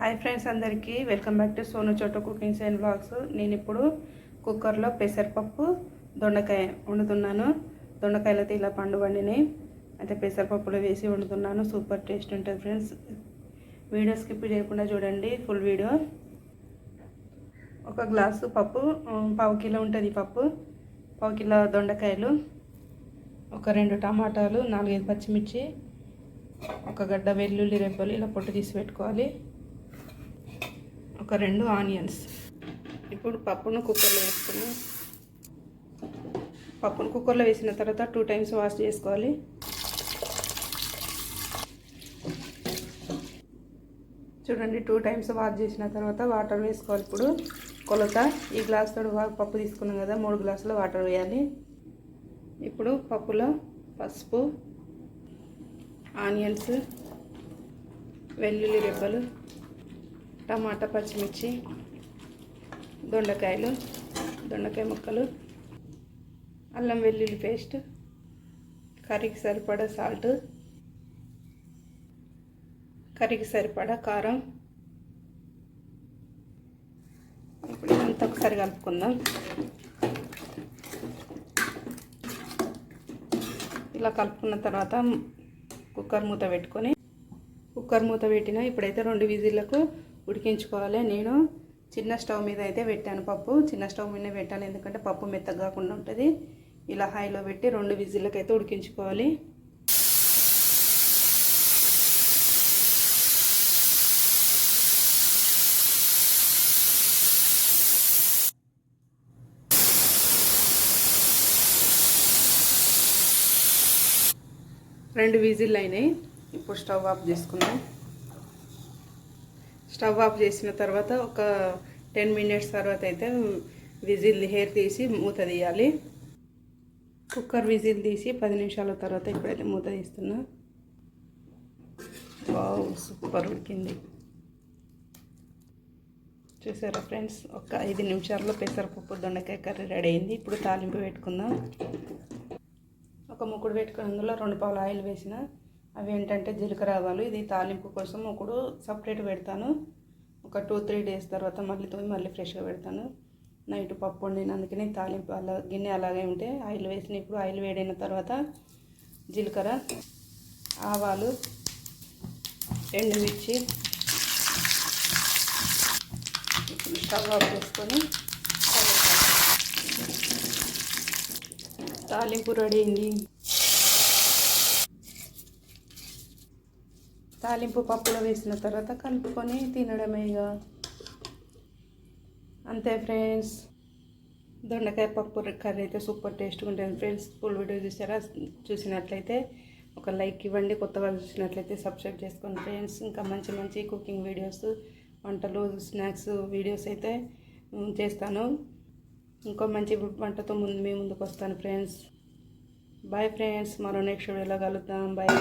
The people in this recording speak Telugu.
హాయ్ ఫ్రెండ్స్ అందరికీ. Welcome back to Sonu Chota cookings and blogs. నేను ఇప్పుడు కుక్కర్లో పెసరపప్పు దొండకాయ వండుతున్నాను. దొండకాయలతో ఇలా పండు వండినాయి. అయితే పెసరపప్పులో వేసి వండుతున్నాను. సూపర్ టేస్ట్ ఉంటుంది ఫ్రెండ్స్. వీడియో స్కిప్ చేయకుండా చూడండి ఫుల్ వీడియో. ఒక గ్లాసు పప్పు పావు కిలో ఉంటుంది పప్పు. పావు కిలో దొండకాయలు ఒక రెండు టమాటాలు నాలుగైదు పచ్చిమిర్చి ఒక గడ్డ వెల్లుల్లి రెబ్బలు ఇలా పొట్టు తీసి పెట్టుకోవాలి. ఒక రెండు ఆనియన్స్. ఇప్పుడు పప్పును కుక్కర్లో వేసుకుని పప్పును కుక్కర్లో వేసిన తర్వాత టూ టైమ్స్ వాష్ చేసుకోవాలి. చూడండి టూ టైమ్స్ వాష్ చేసిన తర్వాత వాటర్ వేసుకోవాలి. ఇప్పుడు కొలత ఈ గ్లాస్ తోడు వా- పప్పు తీసుకున్నాం కదా మూడు గ్లాసులు వాటర్ వేయాలి. ఇప్పుడు పప్పులో పసుపు ఆనియన్స్ వెల్లుల్లి రెబ్బలు టమాటా పచ్చిమిర్చి దొండకాయలు దొండకాయ ముక్కలు అల్లం వెల్లుల్లి పేస్ట్ కర్రీకి సరిపడా సాల్ట్ కర్రీకి సరిపడా కారం. ఇప్పుడు ఇదంతా ఒకసారి కలుపుకుందాం. ఇలా కలుపుకున్న తర్వాత కుక్కర్ మూత పెట్టుకొని కుక్కర్ మూత పెట్టిన ఇప్పుడైతే రెండు విజిల్లకు ఉడికించుకోవాలి. నేను చిన్న స్టవ్ మీద అయితే పెట్టాను పప్పు. చిన్న స్టవ్ మీద పెట్టాను ఎందుకంటే పప్పు మెత్తగా కాకుండా ఉంటుంది. ఇలా హైలో పెట్టి రెండు విజిల్లకైతే అయితే ఉడికించుకోవాలి. రెండు విజిల్ అయినాయి. ఇప్పుడు స్టవ్ ఆఫ్ చేసుకుందాం. స్టవ్ ఆఫ్ చేసిన తర్వాత ఒక టెన్ మినిట్స్ తర్వాత అయితే విజిల్ హెయిర్ తీసి మూత తీయాలి. కుక్కర్ విజిల్ తీసి పది నిమిషాల తర్వాత ఇప్పుడైతే మూత తీస్తున్నా. వావ్ సూపర్ ఉడికింది. చూసారా ఫ్రెండ్స్? ఒక ఐదు నిమిషాల్లో పెసరపప్పు దొండకాయ కర్రీ రెడీ అయింది. ఇప్పుడు తాలింపు పెట్టుకుందాం. ఒక ముక్కుడు పెట్టుకుని అందులో రెండు పావులు ఆయిల్ వేసిన అవి ఏంటంటే జీలకర్ర ఆవాలు ఇది తాలింపు కోసం ఒకడు సపరేట్ పెడతాను. ఒక టూ త్రీ డేస్ తర్వాత మళ్ళీ తోమి మళ్ళీ ఫ్రెష్గా పెడతాను. నైట్ పప్పు వండిన అందుకని తాలింపు అలా గిన్నె అలాగే ఉంటే ఆయిల్ వేసిన ఇప్పుడు ఆయిల్ వేడైన తర్వాత జీలకర్ర ఆవాలు ఎండుమిర్చి స్టవ్ ఆఫ్ చేసుకొని తాలింపు రెడీ అయింది. తాలింపు పప్పులో వేసిన తర్వాత కలుపుకొని తినడమే ఇక. అంతే ఫ్రెండ్స్. దొండకాయ పప్పు కర్రీ అయితే సూపర్ టేస్ట్గా ఉంటుంది ఫ్రెండ్స్. ఫుల్ వీడియో చూసారా? చూసినట్లయితే ఒక లైక్ ఇవ్వండి. కొత్తగా చూసినట్లయితే సబ్స్క్రైబ్ చేసుకోండి ఫ్రెండ్స్. ఇంకా మంచి మంచి కుకింగ్ వీడియోస్ వంటలు స్నాక్స్ వీడియోస్ అయితే చేస్తాను. ఇంకో మంచి వంటతో ముందు మీ ముందుకు వస్తాను ఫ్రెండ్స్. Bye friends. మరో నెక్స్ట్ వీడియోలో కలుద్దాం. బాయ్.